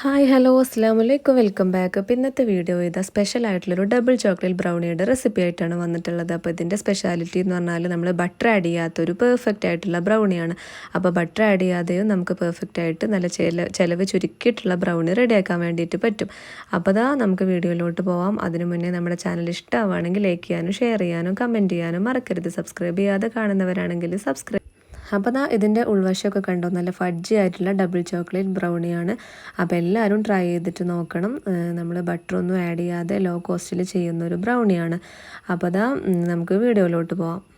Hi hello അസ്സാം വലൈക്കും welcome back അപ്പോൾ ഇന്നത്തെ വീഡിയോ ഇതാ സ്പെഷ്യൽ ആയിട്ടുള്ളൊരു ഡബിൾ ചോക്ലേറ്റ് ബ്രൗണിയുടെ റെസിപ്പി ആയിട്ടാണ് വന്നിട്ടുള്ളത്. അപ്പോൾ ഇതിന്റെ സ്പെഷ്യാലിറ്റി എന്ന് പറഞ്ഞാൽ നമ്മൾ ബട്ടർ ആഡ് ചെയ്യാത്തൊരു പെർഫെക്റ്റ് ആയിട്ടുള്ള ബ്രൗണിയാണ് അപ്പോൾ ബട്ടർ ആഡ് ചെയ്യാതെയും നമുക്ക് പെർഫെക്റ്റ് ആയിട്ട് നല്ല ചില ചിലവ് ചുരുക്കിയിട്ടുള്ള ബ്രൗണി റെഡിയാക്കാൻ വേണ്ടിയിട്ട് പറ്റും. അപ്പോൾ അതാ നമുക്ക് വീഡിയോയിലോട്ട് പോവാം. അതിനു മുന്നേ നമ്മുടെ ചാനൽ ഇഷ്ടമാവുകയാണെങ്കിൽ ലൈക്ക് ചെയ്യാനും ഷെയർ ചെയ്യാനും കമന്റ് ചെയ്യാനും മറക്കരുത്. സബ്സ്ക്രൈബ് ചെയ്യാതെ കാണുന്നവരാണെങ്കിൽ സബ്സ്ക്രൈബ് അപ്പോൾ ദാ ഇതിന്റെ ഉൾവശമൊക്കെ കണ്ടോ? നല്ല ഫഡ്ജി ആയിട്ടുള്ള ഡബിൾ ചോക്ലേറ്റ് ബ്രൗണിയാണ് അപ്പോൾ എല്ലാവരും ട്രൈ ചെയ്തിട്ട് നോക്കണം. നമ്മൾ ബട്ടറൊന്നും ആഡ് ചെയ്യാതെ ലോ കോസ്റ്റിൽ ചെയ്യുന്ന ഒരു ബ്രൗണിയാണ് അപ്പോൾ അതാ നമുക്ക് വീഡിയോയിലോട്ട് പോവാം.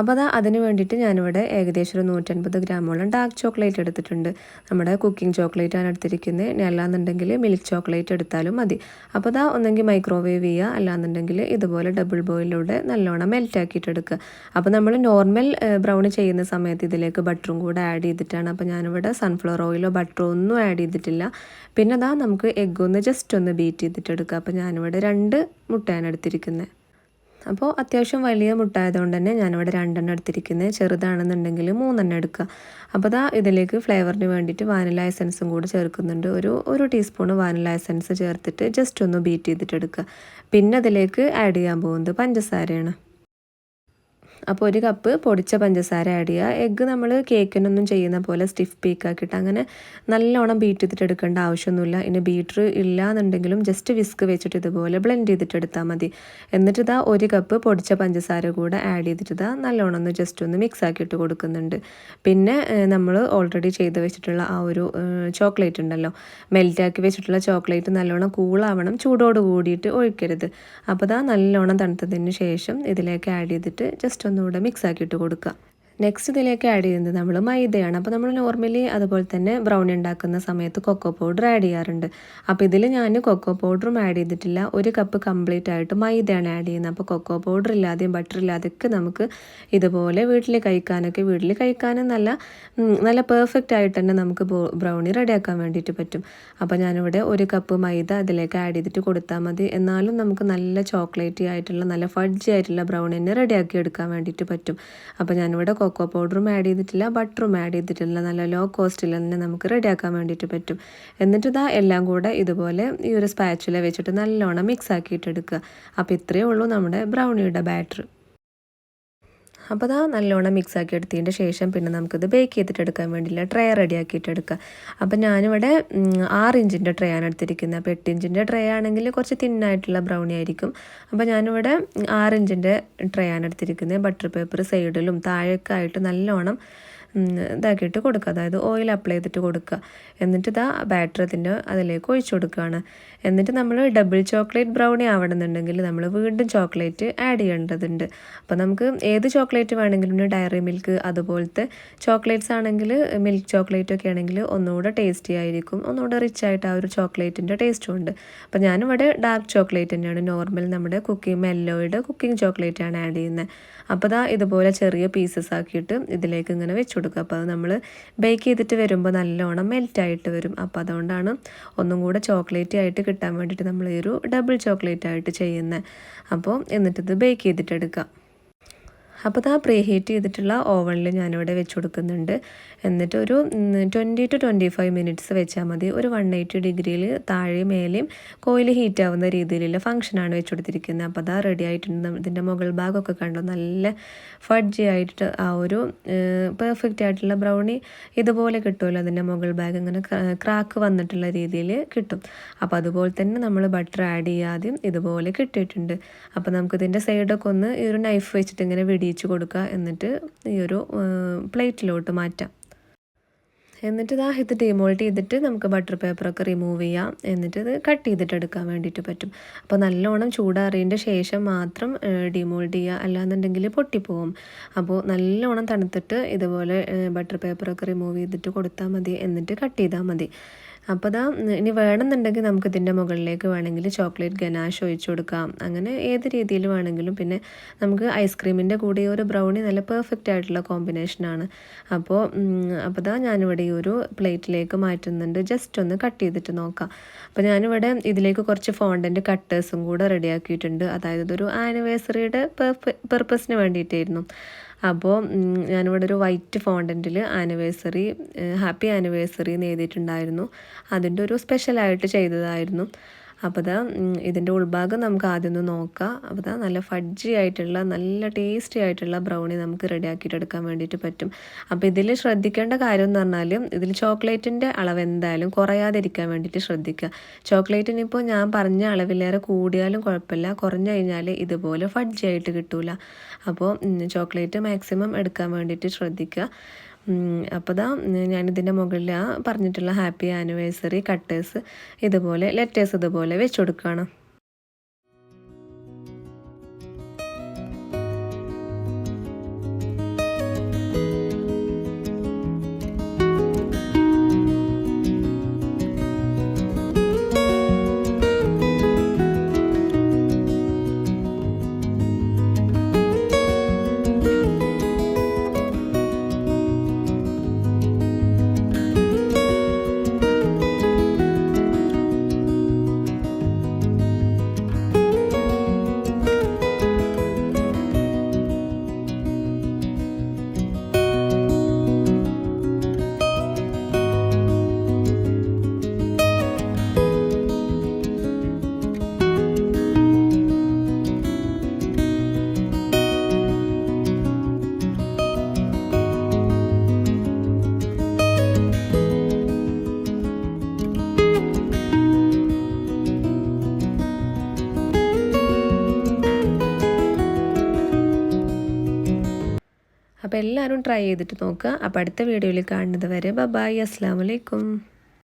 അപ്പോൾ അതാ അതിന് വേണ്ടിയിട്ട് ഞാനിവിടെ ഏകദേശം ഒരു നൂറ്റൻപത് ഗ്രാമോളം ഡാർക്ക് ചോക്ലേറ്റ് എടുത്തിട്ടുണ്ട്. നമ്മുടെ കുക്കിംഗ് ചോക്ലേറ്റ് ആണ് എടുത്തിരിക്കുന്നത്. അല്ലാന്നുണ്ടെങ്കിൽ മിൽക്ക് ചോക്ലേറ്റ് എടുത്താലും മതി. അപ്പോൾ അതാ ഒന്നെങ്കിൽ മൈക്രോവേവ് ചെയ്യുക അല്ലാന്നുണ്ടെങ്കിൽ ഇതുപോലെ ഡബിൾ ബോയിലൂടെ നല്ലോണം മെൽറ്റ് ആക്കിയിട്ട് എടുക്കുക. അപ്പോൾ നമ്മൾ നോർമൽ ബ്രൗൺ ചെയ്യുന്ന സമയത്ത് ഇതിലേക്ക് ബട്ടറും കൂടെ ആഡ് ചെയ്തിട്ടാണ്. അപ്പോൾ ഞാനിവിടെ സൺഫ്ലവർ ഓയിലോ ബട്ടറോ ഒന്നും ആഡ് ചെയ്തിട്ടില്ല. പിന്നെ അതാ നമുക്ക് എഗ്ഗ് ഒന്ന് ജസ്റ്റ് ഒന്ന് ബീറ്റ് ചെയ്തിട്ടെടുക്കുക അപ്പോൾ ഞാനിവിടെ രണ്ട് മുട്ടയാണ് എടുത്തിരിക്കുന്നത്. അപ്പോൾ അത്യാവശ്യം വലിയ മുട്ടായതുകൊണ്ട് തന്നെ ഞാനിവിടെ രണ്ടെണ്ണം എടുത്തിരിക്കുന്നത്. ചെറുതാണെന്നുണ്ടെങ്കിൽ മൂന്നെണ്ണം എടുക്കുക. അപ്പോൾ അതാ ഇതിലേക്ക് ഫ്ലേവറിന് വേണ്ടിയിട്ട് വാനില എസൻസും കൂടി ചേർക്കുന്നുണ്ട്. ഒരു ഒരു ടീസ്പൂൺ വാനില എസൻസ് ചേർത്തിട്ട് ജസ്റ്റ് ഒന്ന് ബീറ്റ് ചെയ്തിട്ട് എടുക്കുക. പിന്നെ അതിലേക്ക് ആഡ് ചെയ്യാൻ പോകുന്നത് പഞ്ചസാരയാണ്. അപ്പോൾ ഒരു കപ്പ് പൊടിച്ച പഞ്ചസാര ആഡ് ചെയ്യുക. എഗ്ഗ് നമ്മൾ കേക്കിനൊന്നും ചെയ്യുന്ന പോലെ സ്റ്റിഫ് പീക്കാക്കിയിട്ട് അങ്ങനെ നല്ലോണം ബീറ്റ് ചെയ്തിട്ട് എടുക്കേണ്ട ആവശ്യമൊന്നുമില്ല. ഇനി ബീറ്റർ ഇല്ല എന്നുണ്ടെങ്കിലും ജസ്റ്റ് വിസ്ക് വെച്ചിട്ട് ഇതുപോലെ ബ്ലെൻഡ് ചെയ്തിട്ട് എടുത്താൽ മതി. എന്നിട്ട് ഇതാ ഒരു കപ്പ് പൊടിച്ച പഞ്ചസാര കൂടെ ആഡ് ചെയ്തിട്ട് ഇതാ നല്ലോണം ഒന്ന് ജസ്റ്റ് ഒന്ന് മിക്സ് ആക്കിയിട്ട് കൊടുക്കുന്നുണ്ട്. പിന്നെ നമ്മൾ ഓൾറെഡി ചെയ്ത് വെച്ചിട്ടുള്ള ആ ഒരു ചോക്ലേറ്റ് ഉണ്ടല്ലോ. മെൽറ്റാക്കി വെച്ചിട്ടുള്ള ചോക്ലേറ്റ് നല്ലോണം കൂളാവണം ചൂടോട് കൂടിയിട്ട് ഒഴിക്കരുത്. അപ്പോൾ ഇതാ നല്ലോണം തണുത്തതിന് ശേഷം ഇതിലേക്ക് ആഡ് ചെയ്തിട്ട് ജസ്റ്റ് ഒന്നുകൂടെ മിക്സ് ആക്കിയിട്ട് കൊടുക്കുക. നെക്സ്റ്റ് ഇതിലേക്ക് ആഡ് ചെയ്യുന്നത് നമ്മൾ മൈദയാണ്. അപ്പോൾ നമ്മൾ നോർമലി അതുപോലെ തന്നെ ബ്രൗണി ഉണ്ടാക്കുന്ന സമയത്ത് കൊക്കോ പൗഡർ ആഡ് ചെയ്യാറുണ്ട്. അപ്പോൾ ഇതിൽ ഞാൻ കൊക്കോ പൗഡറും ആഡ് ചെയ്തിട്ടില്ല. ഒരു കപ്പ് കംപ്ലീറ്റ് ആയിട്ട് മൈദയാണ് ആഡ് ചെയ്യുന്നത്. അപ്പോൾ കൊക്കോ പൗഡർ ഇല്ലാതെയും ബട്ടർ ഇല്ലാതെയൊക്കെ നമുക്ക് ഇതുപോലെ വീട്ടിൽ കഴിക്കാനൊക്കെ വീട്ടിൽ കഴിക്കാനും നല്ല നല്ല പെർഫെക്റ്റ് ആയിട്ട് തന്നെ നമുക്ക് ബ്രൗണി റെഡിയാക്കാൻ വേണ്ടിയിട്ട് പറ്റും. അപ്പോൾ ഞാനിവിടെ ഒരു കപ്പ് മൈദ അതിലേക്ക് ആഡ് ചെയ്തിട്ട് കൊടുത്താൽ മതി. എന്നാലും നമുക്ക് നല്ല ചോക്ലേറ്റി ആയിട്ടുള്ള നല്ല ഫഡ്ജി ആയിട്ടുള്ള ബ്രൗണി തന്നെ റെഡിയാക്കി എടുക്കാൻ വേണ്ടിയിട്ട് പറ്റും. അപ്പോൾ ഞാനിവിടെ കൊക്കോ പൗഡറും ആഡ് ചെയ്തിട്ടില്ല ബട്ടറും ആഡ് ചെയ്തിട്ടില്ല നല്ല ലോ കോസ്റ്റിൽ തന്നെ നമുക്ക് റെഡിയാക്കാൻ വേണ്ടിയിട്ട് പറ്റും. എന്നിട്ട് ഇതാ എല്ലാം കൂടെ ഇതുപോലെ ഈ ഒരു സ്പാച്ചുല വെച്ചിട്ട് നല്ലോണം മിക്സ് ആക്കിയിട്ട് എടുക്കുക. അപ്പോൾ ഇത്രയേ ഉള്ളൂ നമ്മുടെ ബ്രൗണിയുടെ ബാറ്റർ അപ്പോൾ അതാ നല്ലോണം മിക്സ് ആക്കി എടുത്തതിന്റെ ശേഷം പിന്നെ നമുക്കിത് ബേക്ക് ചെയ്തിട്ട് എടുക്കാൻ വേണ്ടിയില്ല ട്രേ റെഡി ആക്കിയിട്ട് എടുക്കുക. അപ്പോൾ ഞാനിവിടെ ആറ് ഇഞ്ചിന്റെ ട്രേ ആണ് എടുത്തിരിക്കുന്നത്. അപ്പോൾ എട്ട് ഇഞ്ചിന്റെ ട്രേ ആണെങ്കിൽ കുറച്ച് തിന്നായിട്ടുള്ള ബ്രൗണി ആയിരിക്കും. അപ്പോൾ ഞാനിവിടെ ആറ് ഇഞ്ചിന്റെ ട്രേ ആണ് എടുത്തിരിക്കുന്നത്. ബട്ടർ പേപ്പർ സൈഡിലും താഴേക്കായിട്ട് നല്ലോണം ഇതാക്കിയിട്ട് കൊടുക്കുക. അതായത് ഓയിൽ അപ്ലൈ ചെയ്തിട്ട് കൊടുക്കുക. എന്നിട്ട് ഇതാ ബാറ്റർ അതിന്റെ അതിലേക്ക് ഒഴിച്ചു കൊടുക്കുകയാണ്. എന്നിട്ട് നമ്മൾ ഡബിൾ ചോക്ലേറ്റ് ബ്രൗണി ആവണമെന്നുണ്ടെങ്കിൽ നമ്മൾ വീണ്ടും ചോക്ലേറ്റ് ആഡ് ചെയ്യേണ്ടതുണ്ട്. അപ്പോൾ നമുക്ക് ഏത് ചോക്ലേറ്റ് വേണമെങ്കിലും ഡയറി മിൽക്ക് അതുപോലത്തെ ചോക്ലേറ്റ്സ് ആണെങ്കിൽ മിൽക്ക് ചോക്ലേറ്റ് ഒക്കെ ആണെങ്കിൽ ഒന്നുകൂടെ ടേസ്റ്റി ആയിരിക്കും. ഒന്നുകൂടെ റിച്ച് ആയിട്ട് ആ ഒരു ചോക്ലേറ്റിന്റെ ടേസ്റ്റും ഉണ്ട്. അപ്പോൾ ഞാനിവിടെ ഡാർക്ക് ചോക്ലേറ്റ് തന്നെയാണ്. നോർമൽ നമ്മുടെ കുക്കിംഗ് മെല്ലോയുടെ കുക്കിംഗ് ചോക്ലേറ്റ് ആണ് ആഡ് ചെയ്യുന്നത്. അപ്പോൾ ഇതാ ഇതുപോലെ ചെറിയ പീസസ് ആക്കിയിട്ട് ഇതിലേക്ക് ഇങ്ങനെ വെച്ചു കൊടുക്കുക. അപ്പോൾ അത് നമ്മൾ ബേക്ക് ചെയ്തിട്ട് വരുമ്പോൾ നല്ലോണം മെൽറ്റായിട്ട് വരും. അപ്പോൾ അതുകൊണ്ടാണ് ഒന്നും കൂടെ ചോക്ലേറ്റ് ആയിട്ട് കിട്ടാൻ വേണ്ടിയിട്ട് നമ്മൾ ഈ ഒരു ഡബിൾ ചോക്ലേറ്റ് ആയിട്ട് ചെയ്യുന്നത് അപ്പോൾ എന്നിട്ടത് ബേക്ക് ചെയ്തിട്ടെടുക്കാം അപ്പോൾ അത് ആ പ്രീ ഹീറ്റ് ചെയ്തിട്ടുള്ള ഓവണിൽ ഞാനിവിടെ വെച്ച് കൊടുക്കുന്നുണ്ട് എന്നിട്ട് ഒരു twenty two twenty five minutes വെച്ചാൽ മതി. ഒരു വൺ എയ്റ്റി ഡിഗ്രിയിൽ താഴെ മേലെയും കോയിൽ ഹീറ്റ് ആവുന്ന രീതിയിലുള്ള ഫംഗ്ഷനാണ് വെച്ച് കൊടുത്തിരിക്കുന്നത് അപ്പോൾ അതാ റെഡി ആയിട്ടുണ്ട്. ഇതിന്റെ മുകൾ ഭാഗമൊക്കെ കണ്ടു? നല്ല ഫഡ്ജി ആയിട്ട് ആ ഒരു പെർഫെക്റ്റ് ആയിട്ടുള്ള ബ്രൗണി ഇതുപോലെ കിട്ടുമല്ലോ. അതിന്റെ മുകൾ ഭാഗം ഇങ്ങനെ ക്രാക്ക് വന്നിട്ടുള്ള രീതിയിൽ കിട്ടും. അപ്പോൾ അതുപോലെ തന്നെ നമ്മൾ ബട്ടർ ആഡ് ചെയ്യാതെയും ഇതുപോലെ കിട്ടിയിട്ടുണ്ട്. അപ്പോൾ നമുക്കിതിന്റെ സൈഡൊക്കെ ഒന്ന് ഈ ഒരു നൈഫ് വെച്ചിട്ട് ഇങ്ങനെ വെടി തേച്ച് കൊടുക്കുക. എന്നിട്ട് ഈ ഒരു പ്ലേറ്റിലോട്ട് മാറ്റാം. എന്നിട്ട് ഇതാ ഇത് ഡിമോൾട്ട് ചെയ്തിട്ട് നമുക്ക് ബട്ടർ പേപ്പറൊക്കെ റിമൂവ് ചെയ്യാം. എന്നിട്ട് ഇത് കട്ട് ചെയ്തിട്ട് എടുക്കാൻ വേണ്ടിയിട്ട് പറ്റും. അപ്പോൾ നല്ലോണം ചൂടാറിയതിന്റെ ശേഷം മാത്രം ഡിമോൾഡ് ചെയ്യുക. അല്ലാന്നുണ്ടെങ്കിൽ പൊട്ടിപ്പോവും. അപ്പോൾ നല്ലോണം തണുത്തിട്ട് ഇതുപോലെ ബട്ടർ പേപ്പറൊക്കെ റിമൂവ് ചെയ്തിട്ട് കൊടുത്താൽ മതി. എന്നിട്ട് കട്ട് ചെയ്താൽ മതി. അപ്പോൾ അതാ ഇനി വേണമെന്നുണ്ടെങ്കിൽ നമുക്ക് ഇതിന്റെ മുകളിലേക്ക് വേണമെങ്കിൽ ചോക്ലേറ്റ് ഗനാഷ് ഒഴിച്ചു കൊടുക്കാം. അങ്ങനെ ഏത് രീതിയിൽ വേണമെങ്കിലും പിന്നെ നമുക്ക് ഐസ്ക്രീമിന്റെ കൂടെ ഒരു ബ്രൗണി നല്ല പെർഫെക്റ്റ് ആയിട്ടുള്ള കോമ്പിനേഷനാണ് അപ്പോൾ അപ്പോൾ അതാ ഞാനിവിടെ ഈ ഒരു പ്ലേറ്റിലേക്ക് മാറ്റുന്നുണ്ട്. ജസ്റ്റ് ഒന്ന് കട്ട് ചെയ്തിട്ട് നോക്കാം. അപ്പോൾ ഞാനിവിടെ ഇതിലേക്ക് കുറച്ച് ഫോണ്ടന്റ് കട്ടേഴ്സും കൂടെ റെഡിയാക്കിയിട്ടുണ്ട് അതായത് ഇതൊരു ആനിവേഴ്സറിയുടെ പെർപ്പസിന് വേണ്ടിയിട്ടായിരുന്നു. അപ്പോൾ ഞാനിവിടെ ഒരു വൈറ്റ് ഫോണ്ടന്റിൽ ആനിവേഴ്സറി ഹാപ്പി ആനിവേഴ്സറി എന്ന് എഴുതിയിട്ടുണ്ടായിരുന്നു. അതിന്റെ ഒരു സ്പെഷ്യലായിട്ട് ചെയ്തതായിരുന്നു. അപ്പോൾ ഇതാ ഇതിന്റെ ഉൾഭാഗം നമുക്ക് ആദ്യം ഒന്ന് നോക്കാം. അപ്പോൾ ഇതാ നല്ല ഫഡ്ജി ആയിട്ടുള്ള നല്ല ടേസ്റ്റി ആയിട്ടുള്ള ബ്രൗണി നമുക്ക് റെഡി എടുക്കാൻ വേണ്ടിയിട്ട് പറ്റും. അപ്പോൾ ഇതിൽ ശ്രദ്ധിക്കേണ്ട കാര്യം എന്ന് പറഞ്ഞാൽ ഇതിൽ ചോക്ലേറ്റിന്റെ അളവ് എന്തായാലും കുറയാതിരിക്കാൻ വേണ്ടിയിട്ട് ശ്രദ്ധിക്കുക. ചോക്ലേറ്റിന് ഇപ്പോൾ ഞാൻ പറഞ്ഞ അളവിലേറെ കൂടിയാലും കുഴപ്പമില്ല. കുറഞ്ഞു കഴിഞ്ഞാൽ ഇതുപോലെ ഫഡ്ജി ആയിട്ട് കിട്ടൂല. അപ്പോൾ ചോക്ലേറ്റ് മാക്സിമം എടുക്കാൻ വേണ്ടിയിട്ട് ശ്രദ്ധിക്കുക. അപ്പോൾ ദാ ഞാനിതിന്റെ മുകളിൽ ആ പറഞ്ഞിട്ടുള്ള ഹാപ്പി ആനിവേഴ്സറി കട്ടേഴ്സ് ഇതുപോലെ ലെറ്റേഴ്സ് ഇതുപോലെ വെച്ച് കൊടുക്കുകയാണ് അപ്പോൾ എല്ലാവരും ട്രൈ ചെയ്തിട്ട് നോക്കുക. അപ്പോൾ അടുത്ത വീഡിയോയിൽ കാണുന്നത് വരെ ബബായ് അസ്സാം വലൈക്കും